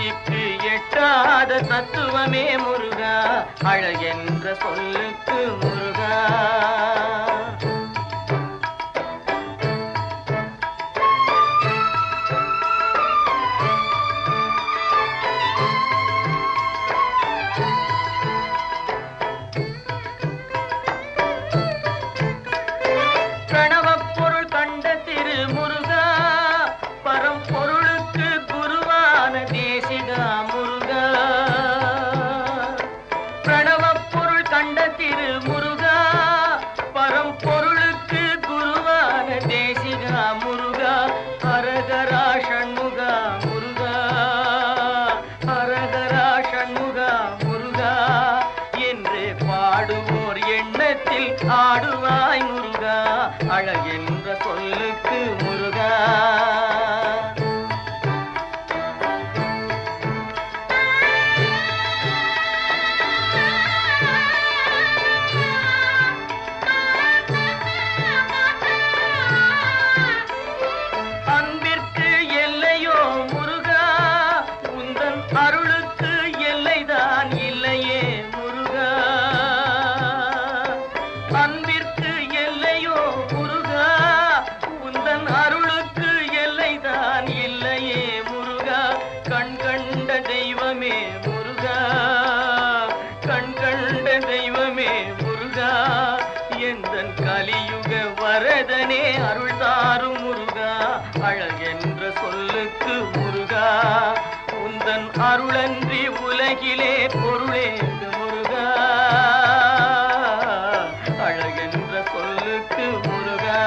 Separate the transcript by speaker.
Speaker 1: இக்கு எட்டாத தத்துவமே முருகா. அழகென்ற சொல்லுக்கு முருகா. ஆண்ட திரு முருகா பரம்பொருளுக்கு குருவான தேசிகா முருகா ஹரகரா ஷண்முகா முருகா ஹரகரா ஷண்முகா முருகா. என்று பாடுவோர் எண்ணத்தில் ஆடுவார். அழகென்ற சொல்லுக்கு முருகா உந்தன் அருளன்றி உலகிலே பொருளேந்து முருகா. அழகென்ற சொல்லுக்கு முருகா.